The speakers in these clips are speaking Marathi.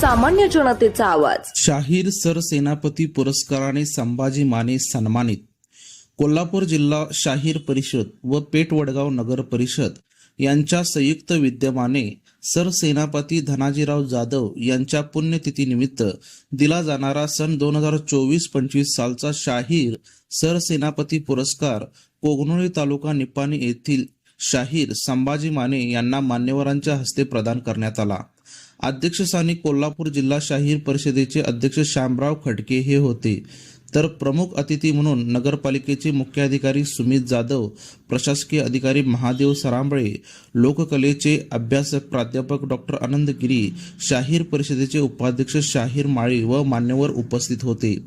सामान्य जनतेचा आवाज. शाहीर सरसेनापती पुरस्काराने संभाजी माने सन्मानित. कोल्हापूर जिल्हा शाहीर परिषद व पेठवडगाव नगर परिषद यांच्या संयुक्त विद्यमाने सरसेनापती धनाजीराव जाधव यांच्या पुण्यतिथीनिमित्त दिला जाणारा सन दोन हजार चोवीस पंचवीस सालचा शाहीर सरसेनापती पुरस्कार कोगनोळी तालुका निपाणी येथील शाहीर संभाजी माने यांना मान्यवरांच्या हस्ते प्रदान करण्यात आला. अध्यक्षस्थानी कोल्हापूर जिल्हा शाहीर परिषदेचे अध्यक्ष श्यामराव खडके हे होते. तर प्रमुख अतिथी म्हणून नगरपालिकेचे मुख्याधिकारी सुमित जाधव प्रशासकीय अधिकारी महादेव सरांबळे लोककलेचे अभ्यासक प्राध्यापक डॉक्टर आनंद गिरी शाहीर परिषदेचे उपाध्यक्ष शाहीर माळी व मान्यवर उपस्थित होते.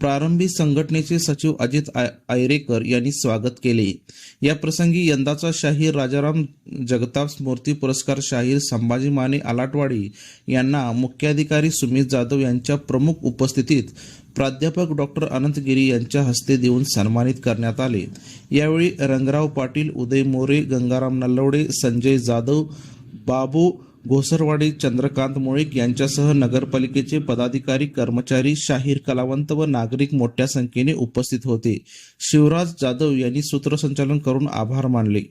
प्रारंभी संघटनेचे सचिव अजित आय- आयरेकर यांनी स्वागत केले. या प्रसंगी यंदाचा शाहीर राजाराम जगताप स्मृती पुरस्कार शाहीर संभाजी माने आलाटवाडी यांना मुख्याधिकारी सुमित जाधव यांच्या प्रमुख उपस्थितीत प्राध्यापक डॉक्टर अनंत गिरी यांच्या हस्ते देऊन सन्मानित करण्यात आले. यावेळी रंगराव पाटील उदय मोरे गंगाराम नल्लवडे संजय जाधव बाबू घोसरवाडी चंद्रकांत मुळीक यांच्यासह नगरपालिकेचे पदाधिकारी कर्मचारी शाहीर कलावंत व नागरिक मोठ्या संख्येने उपस्थित होते. शिवराज जाधव यांनी सूत्रसंचालन करून आभार मानले.